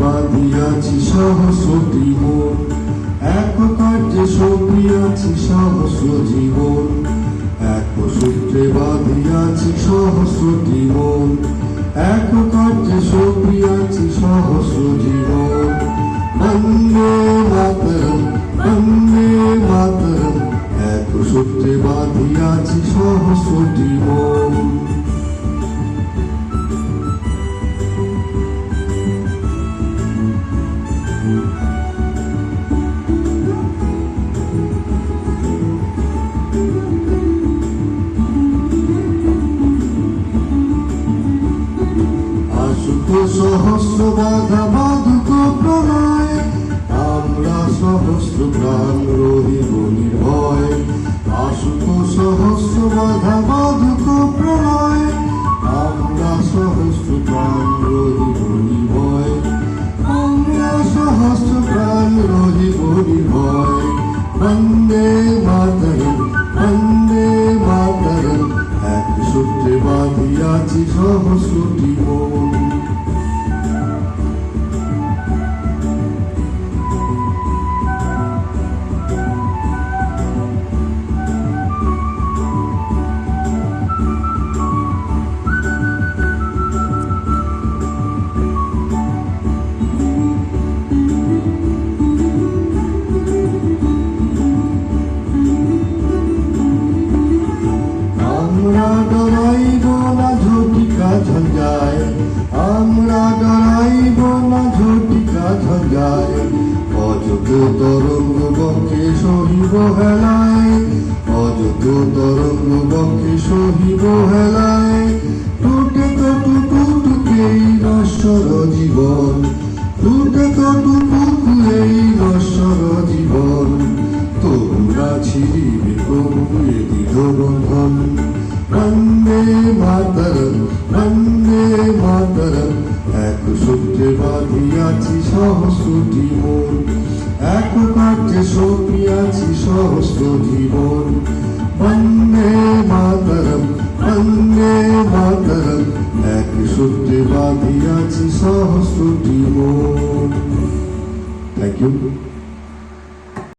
বাঁধিয়াছি সহস্রটি মন এক কার্যে সপিয়াছি সহস্র জীবন। এক সূত্রে বাঁধিয়াছি সহস্রটি মন এক কার্যে সপিয়াছি সহস্র জীবন। বন্দে মাতরম বন্দে মাতরম। এক সূত্রে বাঁধিয়াছি সহস্রটি মন আসুক সহস্র বাধা বাধুক প্রণয় আমরা সহস্র প্রাণ রহিব নির্ভয়। আসুক সহস্র বাধা বাধুক প্রণয় আমরা সহস্র প্রাণ রহিব নির্ভয়। আমরা সহস্র প্রাণ রহিব নির্ভয়। বন্দে মাতরম, বন্দে সহস্রটি মন। আমরা ডরাইব না ঝটিকা ঝঞ্ঝায় আমরা ডরাইব না ঝটিকা ঝঞ্ঝায় অযোগ্য তরঙ্গ বক্ষে সহিব হেলায়। অযোগ্য তরঙ্গ বক্ষে সহিব হেলায়। টুটে কটু টুটুকেই নশ্বর জীবন। টুটে কটু টুকুয়েই নশ্বর জীবন। তোমরা ছিড়িবে প্রভু এ দৃঢ়বন্ধন বন্দে মাতরম বন্দে মাতরম। এক সূত্রে বাঁধিয়াছি সহস্রটি মন। এক কার্যে সপিয়াছি সহস্র জীবন বন্দে মাতরম বন্দে মাতরম। এক সূত্রে বাঁধিয়াছি সহস্রটি মন। Thank you